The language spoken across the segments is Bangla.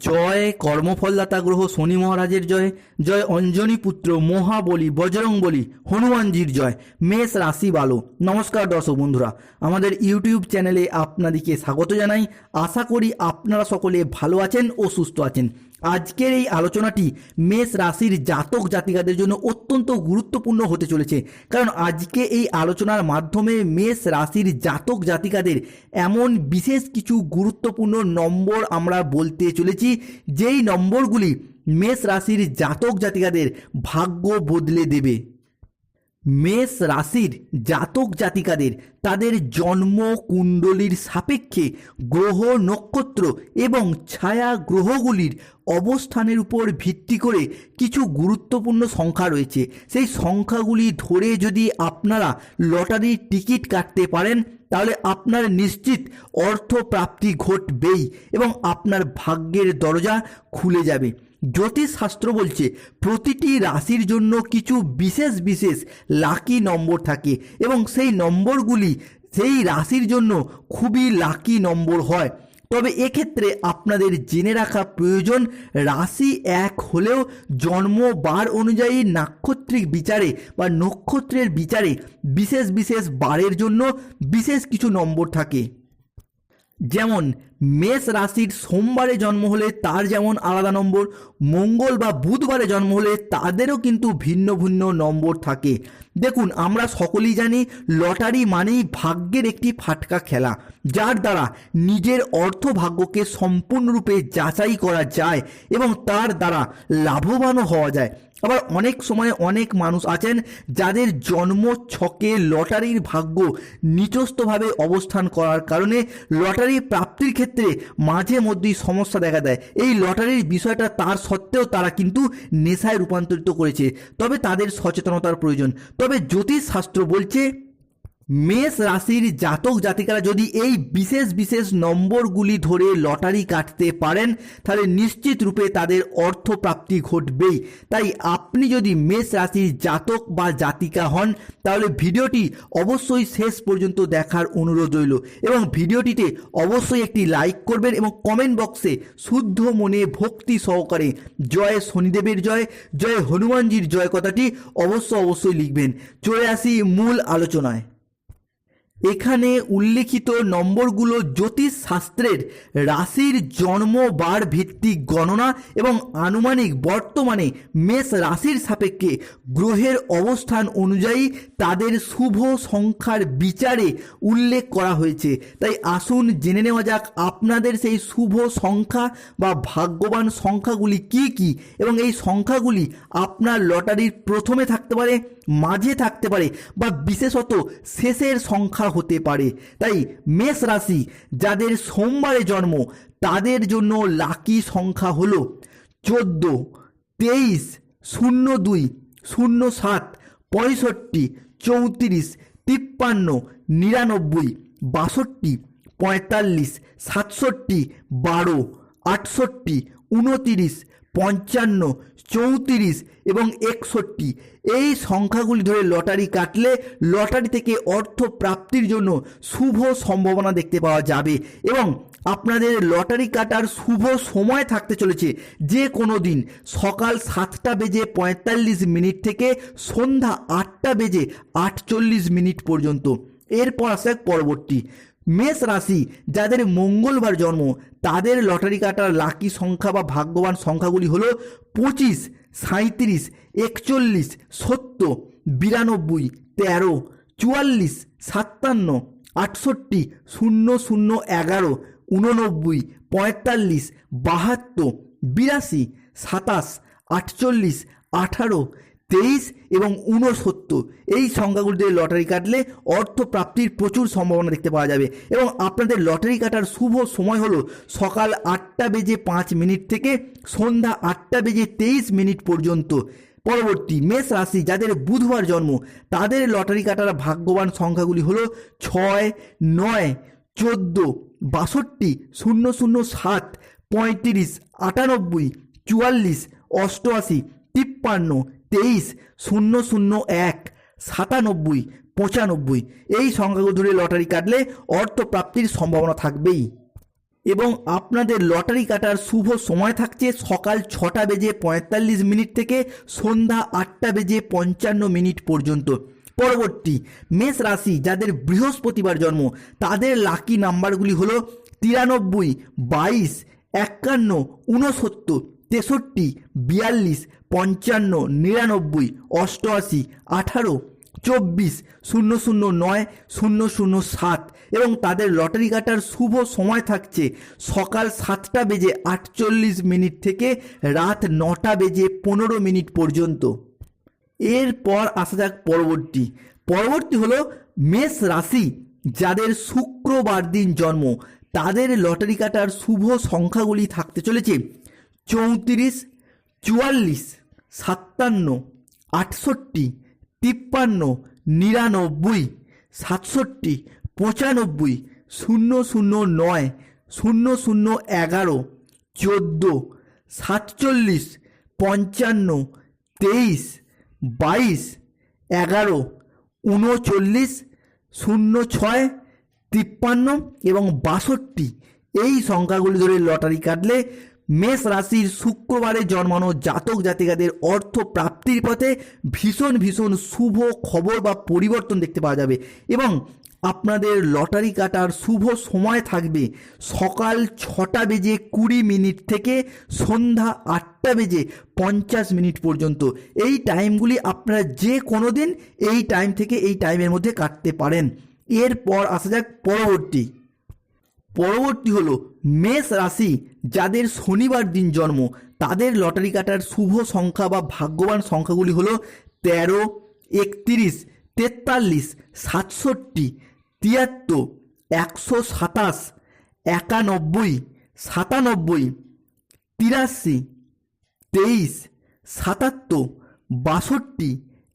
জয় কর্মফলদাতা গ্রহ শনি মহারাজের জয় জয় অঞ্জনী পুত্র মহাবলী বজরং বলি হনুমানজির জয়, মেষ রাশি বালো নমস্কার দর্শক বন্ধুরা, আমাদের ইউটিউব চ্যানেলে আপনাদেরকে স্বাগত জানাই। আশা করি আপনারা সকলে ভালো আছেন ও সুস্থ আছেন। আজকের এই আলোচনাটি মেষ রাশির জাতক জাতিকাদের জন্য অত্যন্ত গুরুত্বপূর্ণ হতে চলেছে। কারণ আজকে এই আলোচনার মাধ্যমে মেষ রাশির জাতক জাতিকাদের এমন বিশেষ কিছু গুরুত্বপূর্ণ নম্বর আমরা বলতে চলেছি, যেই নম্বরগুলি মেষ রাশির জাতক জাতিকাদের ভাগ্য বদলে দেবে। মেষ রাশির জাতক জাতিকাদের তাদের জন্ম কুণ্ডলীর সাপেক্ষে গ্রহ নক্ষত্র এবং ছায়া গ্রহগুলির অবস্থানের উপর ভিত্তি করে কিছু গুরুত্বপূর্ণ সংখ্যা রয়েছে। সেই সংখ্যাগুলি ধরে যদি আপনারা লটারির টিকিট কাটতে পারেন, তাহলে আপনার নিশ্চিত অর্থ প্রাপ্তি ঘটবেই এবং আপনার ভাগ্যের দরজা খুলে যাবে। জ্যোতিষ শাস্ত্র বলছে, প্রতিটি রাশির জন্য কিছু বিশেষ বিশেষ লাকি নম্বর থাকে এবং সেই নম্বরগুলি সেই রাশির জন্য খুবই লাকি নম্বর হয়। তবে এক্ষেত্রে আপনাদের জেনে রাখা প্রয়োজন, রাশি এক হলেও জন্ম বার অনুযায়ী নাক্ষত্রিক বিচারে বা নক্ষত্রের বিচারে বিশেষ বিশেষ বারের জন্য বিশেষ কিছু নম্বর থাকে। যেমন মেষ রাশির সোমবারে জন্ম হলে তার যেমন আলাদা নম্বর, মঙ্গল বা বুধবারে জন্ম হলে তাদেরও কিন্তু ভিন্ন ভিন্ন নম্বর থাকে। দেখুন, আমরা সকলেই জানি লটারি মানেই ভাগ্যের একটি ফাটকা খেলা, যার দ্বারা নিজের অর্থ ভাগ্যকে সম্পূর্ণরূপে যাচাই করা যায় এবং তার দ্বারা লাভবানও হওয়া যায়। আবার অনেক সময় অনেক মানুষ আছেন যাদের জন্ম ছকে লটারির ভাগ্য নিচস্থভাবে অবস্থান করার কারণে লটারি প্রাপ্তির ক্ষেত্রে মাঝে মধ্যেই সমস্যা দেখা দেয়। এই লটারির বিষয়টা তার সত্ত্বেও তারা কিন্তু নেশায় রূপান্তরিত করেছে। তবে তাদের সচেতনতার প্রয়োজন। তবে জ্যোতিষ শাস্ত্র বলছে মেষ রাশির জাতক জাতিকারা যদি এই বিশেষ বিশেষ নম্বরগুলি ধরে লটারি কাটতে পারেন, তাহলে নিশ্চিত রূপে তাদের অর্থ প্রাপ্তি ঘটবেই। তাই আপনি যদি মেষ রাশির জাতক বা জাতিকা হন, তাহলে ভিডিওটি অবশ্যই শেষ পর্যন্ত দেখার অনুরোধ রইল এবং ভিডিওটিতে অবশ্যই একটি লাইক করবেন এবং কমেন্ট বক্সে শুদ্ধ মনে ভক্তি সহকারে জয় শনিদেবের জয় জয় হনুমানজির জয় কথাটি অবশ্য অবশ্যই লিখবেন। চলে আসি মূল আলোচনায়। এখানে উল্লেখিত নম্বরগুলো জ্যোতিষ শাস্ত্রের রাশির জন্ম, বার ভিত্তিক গণনা এবং আনুমানিক বর্তমানে মেষ রাশির সাপেক্ষে গ্রহের অবস্থান অনুযায়ী তাদের শুভ সংখ্যার বিচারে উল্লেখ করা হয়েছে। তাই আসুন জেনে নেওয়া যাক আপনাদের সেই শুভ সংখ্যা বা ভাগ্যবান সংখ্যাগুলি কি কি এবং এই সংখ্যাগুলি আপনার লটারির প্রথমে থাকতে পারে, মাঝে থাকতে পারে বা বিশেষত শেষের সংখ্যা হতে পারে। তাই মেষ রাশি, যাদের সোমবারে জন্ম, তাদের জন্য লাকি সংখ্যা হলো চোদ্দ, তেইশ, শূন্য দুই, শূন্য সাত, পঁয়ষট্টি, চৌত্রিশ, তিপ্পান্ন, নিরানব্বই, বাষট্টি, পঁয়তাল্লিশ, সাতষট্টি, বারো, আটষট্টি উনতিরিশ পঞ্চান্ন চৌত্রিশ এবং একষট্টি। এই সংখ্যাগুলি ধরে লটারি কাটলে লটারি থেকে অর্থ প্রাপ্তির জন্য শুভ সম্ভাবনা দেখতে পাওয়া যাবে এবং আপনাদের লটারি কাটার শুভ সময় থাকতে চলেছে যে কোনো দিন। সকাল সাতটা বেজে পঁয়তাল্লিশ মিনিট থেকে সন্ধ্যা আটটা বেজে আটচল্লিশ মিনিট পর্যন্ত। এরপর আসে পরবর্তী। মেষ রাশি, যাদের মঙ্গলবার জন্ম, তাদের লটারি কাটার লাকি সংখ্যা বা ভাগ্যবান সংখ্যাগুলি হলো পঁচিশ সাঁত্রিশ একচল্লিশ, সত্তর, বিরানব্বই, তেরো, চুয়াল্লিশ, সাতান্ন, আটষট্টি, শূন্য শূন্য এগারো উননব্বই পঁয়তাল্লিশ, বাহাত্তর, বিরাশি, সাতাশ, আটচল্লিশ, আঠারো তেইশ এবং ঊনসত্তর। এই সংখ্যাগুলিতে লটারি কাটলে অর্থ প্রাপ্তির প্রচুর সম্ভাবনা দেখতে পাওয়া যাবে। এবং আপনাদের লটারি কাটার শুভ সময় হলো সকাল আটটা বেজে পাঁচ মিনিট থেকে সন্ধ্যা আটটা বেজে তেইশ মিনিট পর্যন্ত। পরবর্তী মেষ রাশি যাদের বুধবার জন্ম, তাদের লটারি কাটার ভাগ্যবান সংখ্যাগুলি হলো ছয়, নয়, চোদ্দ, বাষট্টি, শূন্য শূন্য, সাত, পঁয়ত্রিশ, আটানব্বই, চুয়াল্লিশ, অষ্টআশি, তিপ্পান্ন তেইশ, শূন্য শূন্য, এক, সাতানব্বই, পঁচানব্বই, এই সংখ্যাগুলো ধরে লটারি কাটলে অর্থ প্রাপ্তির সম্ভাবনা থাকবেই। এবং আপনাদের লটারি কাটার শুভ সময় থাকছে সকাল ছটা বেজে পঁয়তাল্লিশ মিনিট থেকে সন্ধ্যা আটটা বেজে পঞ্চান্ন মিনিট পর্যন্ত। পরবর্তী, মেষ রাশি যাদের বৃহস্পতিবার জন্ম, তাদের লাকি নাম্বারগুলি হলো তিরানব্বই, বাইশ, একান্ন, ঊনসত্তর তেষট্টি, বিয়াল্লিশ, পঞ্চান্ন, নিরানব্বই, অষ্টআশি, আঠারো, চব্বিশ, শূন্য শূন্য নয়, শূন্য শূন্য সাত এবং তাদের লটারি কাটার শুভ সময় থাকছে সকাল সাতটা বেজে আটচল্লিশ মিনিট থেকে রাত নটা বেজে পনেরো মিনিট পর্যন্ত। এরপর আসা যাক পরবর্তী। পরবর্তী হলো মেষ রাশি, যাদের শুক্রবার দিন জন্ম, তাদের লটারি কাটার শুভ সংখ্যাগুলি থাকতে চলেছে। চৌত্রিশ, চুয়াল্লিশ, সাতান্ন, আটষট্টি, তিপ্পান্ন, নিরানব্বই, সাতষট্টি, পঁচানব্বই, শূন্য শূন্য নয়, শূন্য শূন্য এগারো, চোদ্দ, সাতচল্লিশ, পঞ্চান্ন, তেইশ, বাইশ, এগারো, উনচল্লিশ, শূন্য ছয়, তিপ্পান্ন এবং বাষট্টি। এই সংখ্যাগুলি ধরে লটারি কাটলে মেষ রাশির শুক্রবারে জন্মানো জাতক জাতিকাদের অর্থ প্রাপ্তির পথে ভীষণ ভীষণ শুভ খবর বা পরিবর্তন দেখতে পাওয়া যাবে এবং আপনাদের লটারি কাটার শুভ সময় থাকবে সকাল ছটা বেজে কুড়ি মিনিট থেকে সন্ধ্যা আটটা বেজে পঞ্চাশ মিনিট পর্যন্ত। এই টাইমগুলি আপনারা যে কোনো দিন এই টাইম থেকে এই টাইমের মধ্যে কাটতে পারেন। এরপর আসা যাক পরবর্তী। পরবর্তী হলো মেষ রাশি। যাদের শনিবার দিন জন্ম, তাদের লটারি কাটার শুভ সংখ্যা বা ভাগ্যবান সংখ্যাগুলি হলো তেরো, একত্রিশ, তেতাল্লিশ, সাতষট্টি, তিয়াত্তর, একশো সাতাশ, একানব্বই, সাতানব্বই, তিরাশি, তেইশ, সাতাত্তর, বাষট্টি,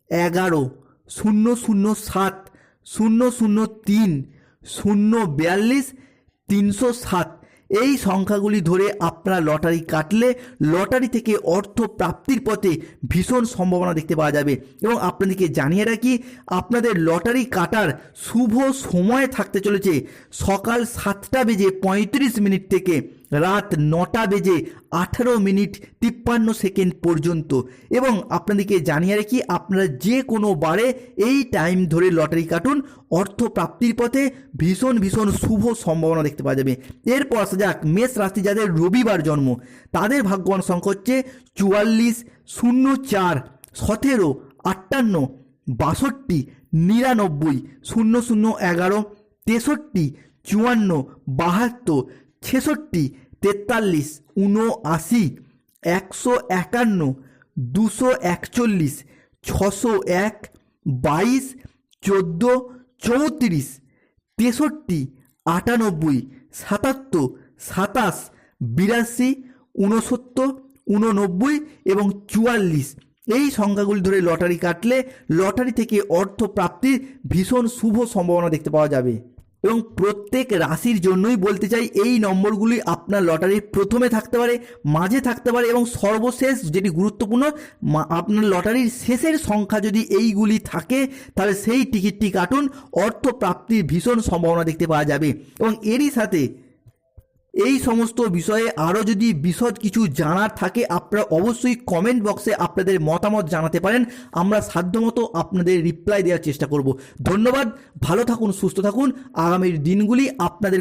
এগারো, শূন্য শূন্য সাত, শূন্য শূন্য তিন, শূন্য বিয়াল্লিশ, তিনশো সাত এই সংখ্যাগুলি ধরে আপনারা লটারি কাটলে লটারি থেকে অর্থ প্রাপ্তির পথে ভীষণ সম্ভাবনা দেখতে পাওয়া যাবে। এবং আপনাদেরকে জানিয়ে রাখি, আপনাদের লটারি কাটার শুভ সময় থাকতে চলেছে সকাল সাতটা বেজে পঁয়ত্রিশ মিনিট থেকে। রাত নটা বেজে আঠারো মিনিট তিপ্পান্ন সেকেন্ড পর্যন্ত। এবং আপনাদেরকে জানিয়ে রাখি, আপনারা যে কোনো বারে এই টাইম ধরে লটারি কাটুন। অর্থ প্রাপ্তির পথে ভীষণ ভীষণ শুভ সম্ভাবনা দেখতে পাওয়া যাবে। এরপর আসা যাক, মেষ রাশি যাদের রবিবার জন্ম, তাদের ভাগ্যবান সংখ্যা হচ্ছে চুয়াল্লিশ, শূন্য চার, সতেরো, আটান্ন, বাষট্টি, নিরানব্বই, শূন্য শূন্য, এগারো, তেষট্টি, চুয়ান্ন, বাহাত্তর ছেষট্টি, তেতাল্লিশ উনআশি একশো একান্ন, দুশো একচল্লিশ, ছশো এক, বাইশ, চোদ্দ, চৌত্রিশ, তেষট্টি, আটানব্বই, সাতাত্তর, সাতাশ, বিরাশি, ঊনসত্তর উননব্বই এবং চুয়াল্লিশ। এই সংখ্যাগুলি ধরে লটারি কাটলে লটারি থেকে অর্থ প্রাপ্তির ভীষণ শুভ সম্ভাবনা দেখতে পাওয়া যাবে। এবং প্রত্যেক রাশির জন্যই বলতে চাই এই নম্বরগুলি আপনার লটারির প্রথমে থাকতে পারে, মাঝে থাকতে পারে এবং সর্বশেষ যেটি গুরুত্বপূর্ণ আপনার লটারির শেষের সংখ্যা যদি এইগুলি থাকে, তাহলে সেই টিকিটটি কাটুন। অর্থ প্রাপ্তির ভীষণ সম্ভাবনা দেখতে পাওয়া যাবে। এবং এরই সাথে এই সমস্ত বিষয়ে আরও যদি বিশদ কিছু জানার থাকে, আপনারা অবশ্যই কমেন্ট বক্সে আপনাদের মতামত জানাতে পারেন। আমরা সাধ্যমতো আপনাদের রিপ্লাই দেওয়ার চেষ্টা করব। ধন্যবাদ, ভালো থাকুন, সুস্থ থাকুন। আগামীর দিনগুলি আপনাদের